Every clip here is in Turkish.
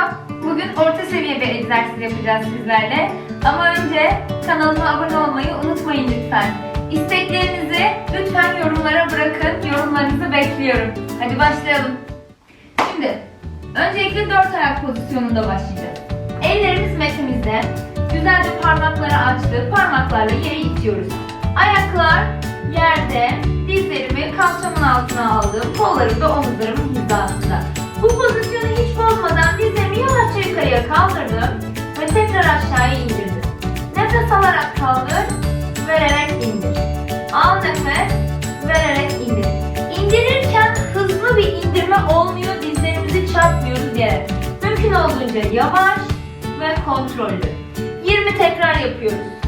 Merhaba, bugün orta seviye bir egzersiz yapacağız sizlerle. Ama önce kanalıma abone olmayı unutmayın lütfen. İsteklerinizi lütfen yorumlara bırakın, yorumlarınızı bekliyorum. Hadi başlayalım. Şimdi, öncelikle dört ayak pozisyonunda başlayacağız. Ellerimiz metimizde, güzelce parmakları açtık, parmaklarla yere itiyoruz. Ayaklar yerde, dizlerimi kalçamın altına aldım, kollarım da omuzlarımın hizasında. Yukarıya kaldırdım ve tekrar aşağıya indirdim. Nefes alarak kaldır, vererek indir. Al nefes, vererek indir. İndirirken hızlı bir indirme olmuyor, dizlerimizi çarpmıyoruz yere. Mümkün olduğunca yavaş ve kontrollü. 20 tekrar yapıyoruz.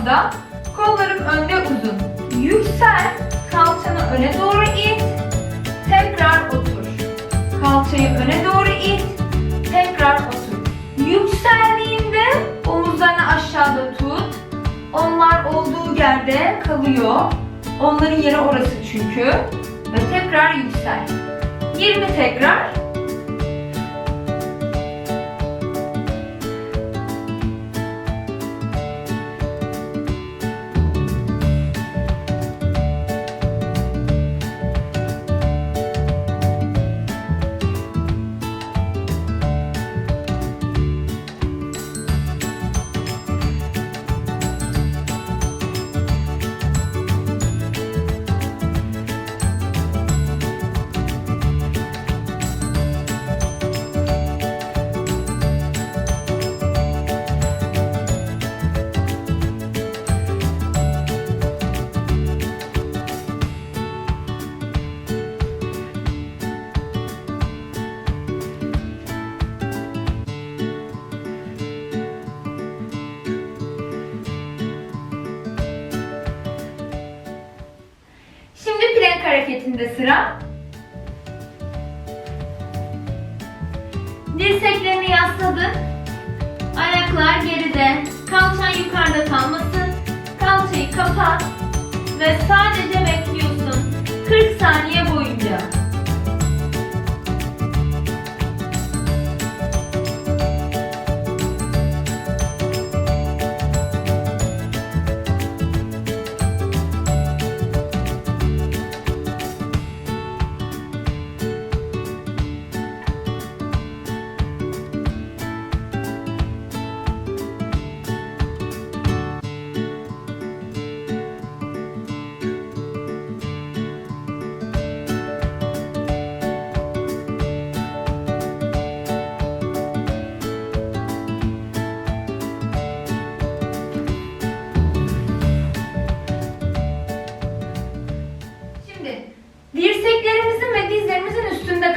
Hizamda. Kollarım önde uzun. Yüksel. Kalçanı öne doğru it. Tekrar otur. Kalçayı öne doğru it. Tekrar otur. Yükseldiğinde omuzlarını aşağıda tut. Onlar olduğu yerde kalıyor. Onların yeri orası çünkü. Ve tekrar yüksel. 20 tekrar. Hareketinde sıra. Dirseklerini yasladın. Ayaklar geride. Kalçan yukarıda kalmasın. Kalçayı kapat. Ve sadece bekliyorsun. 40 saniye boyunca.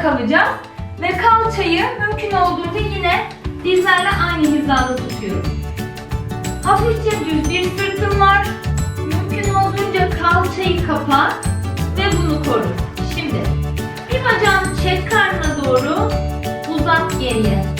Kalacağız. Ve kalçayı mümkün olduğunca yine dizlerle aynı hizada tutuyorum. Hafifçe düz bir sırtım var. Mümkün olduğunca kalçayı kapat ve bunu koru. Şimdi bir bacağını çek karnına doğru uzat geriye.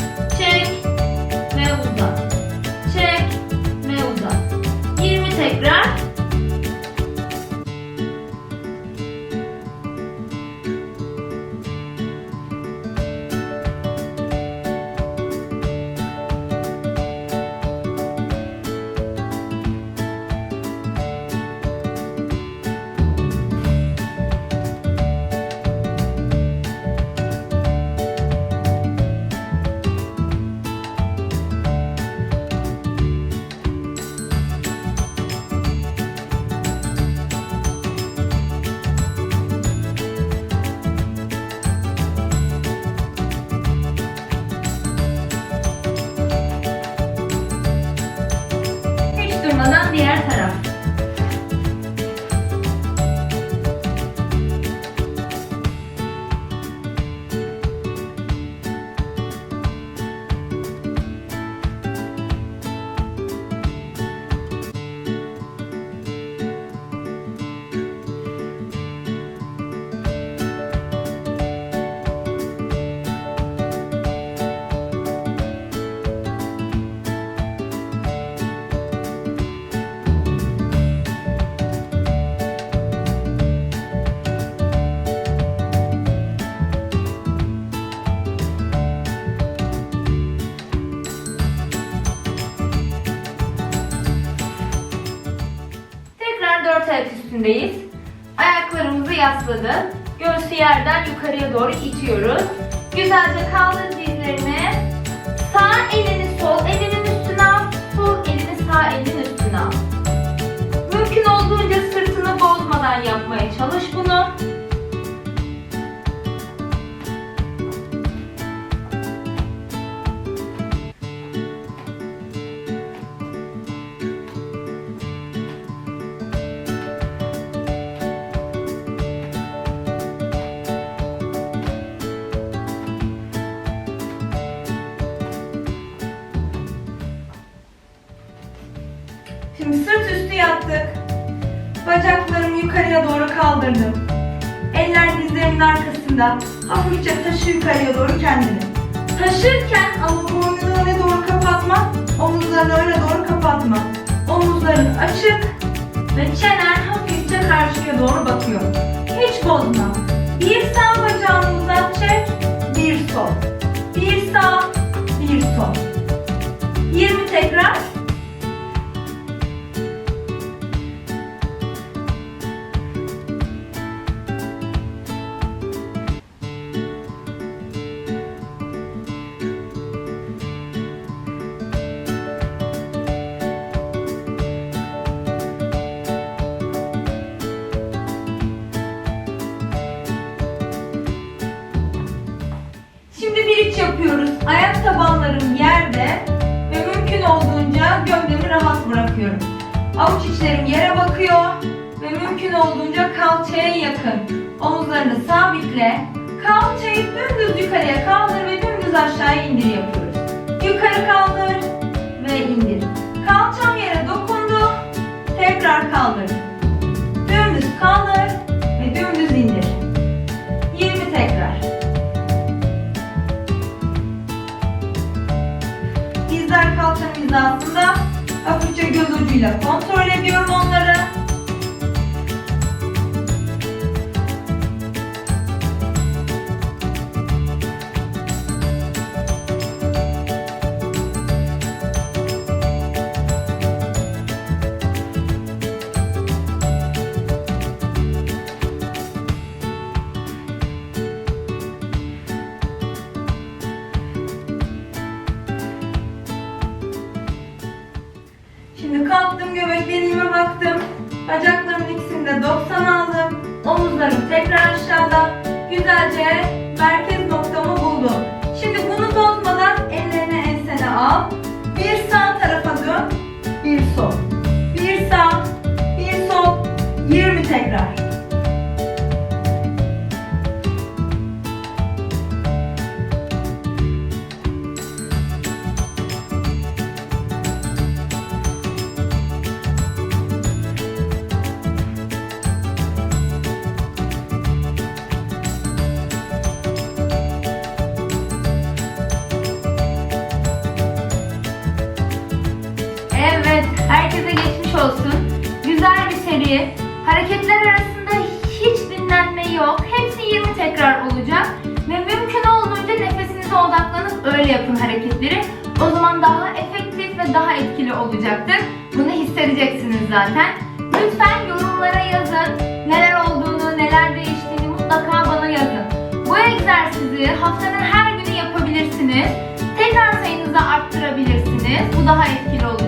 Üstündeyiz. Ayaklarımızı yasladık. Göğsü yerden yukarıya doğru itiyoruz. Güzelce kaldır dizlerini. Sağ elini sol elinin yukarıya doğru kaldırdım. Eller dizlerimin arkasında. Hafifçe taşı yukarıya doğru kendini. Taşırken ama boynunu öne doğru kapatma. Omuzlarını öne doğru kapatma. Omuzların açık ve çenen hafifçe karşıya doğru bakıyor. Hiç bozma. Bir sağ bacağını uzat çek. Bir sol. Bir sağ. Bir sol. Yapıyoruz. Ayak tabanlarım yerde ve mümkün olduğunca gövdemi rahat bırakıyorum. Avuç içlerim yere bakıyor ve mümkün olduğunca kalçaya yakın. Omuzlarını sabitle. Kalçayı dümdüz yukarıya kaldır ve dümdüz aşağıya indir yapıyoruz. Yukarı kaldır ve indir. Kalçam yere dokundu. Tekrar kaldır. Dümdüz kaldır 준비됐던 Şimdi kalktım göbeklerime baktım. Bacaklarımın ikisini de 90 aldım. Omuzlarım tekrar aşağıda. Güzelce merkez noktamı buldum. Şimdi bunu bozmadan ellerini ensene al. Bir sağ tarafa dön. Bir sol. Bir sağ. Bir sol. 20 tekrar. Herkese geçmiş olsun. Güzel bir seri. Hareketler arasında hiç dinlenme yok. Hepsi 20 tekrar olacak. Ve mümkün olduğunca nefesinize odaklanıp öyle yapın hareketleri. O zaman daha efektif ve daha etkili olacaktır. Bunu hissedeceksiniz zaten. Lütfen yorumlara yazın. Neler olduğunu, neler değiştiğini mutlaka bana yazın. Bu egzersizi haftanın her günü yapabilirsiniz. Tekrar sayınızı arttırabilirsiniz. Bu daha etkili olacaktır.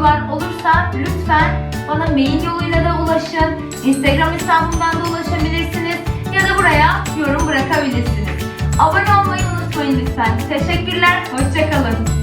Sorular olursa lütfen bana mail yoluyla da ulaşın. Instagram hesabımdan da ulaşabilirsiniz. Ya da buraya yorum bırakabilirsiniz. Abone olmayı unutmayın lütfen. Teşekkürler, hoşçakalın.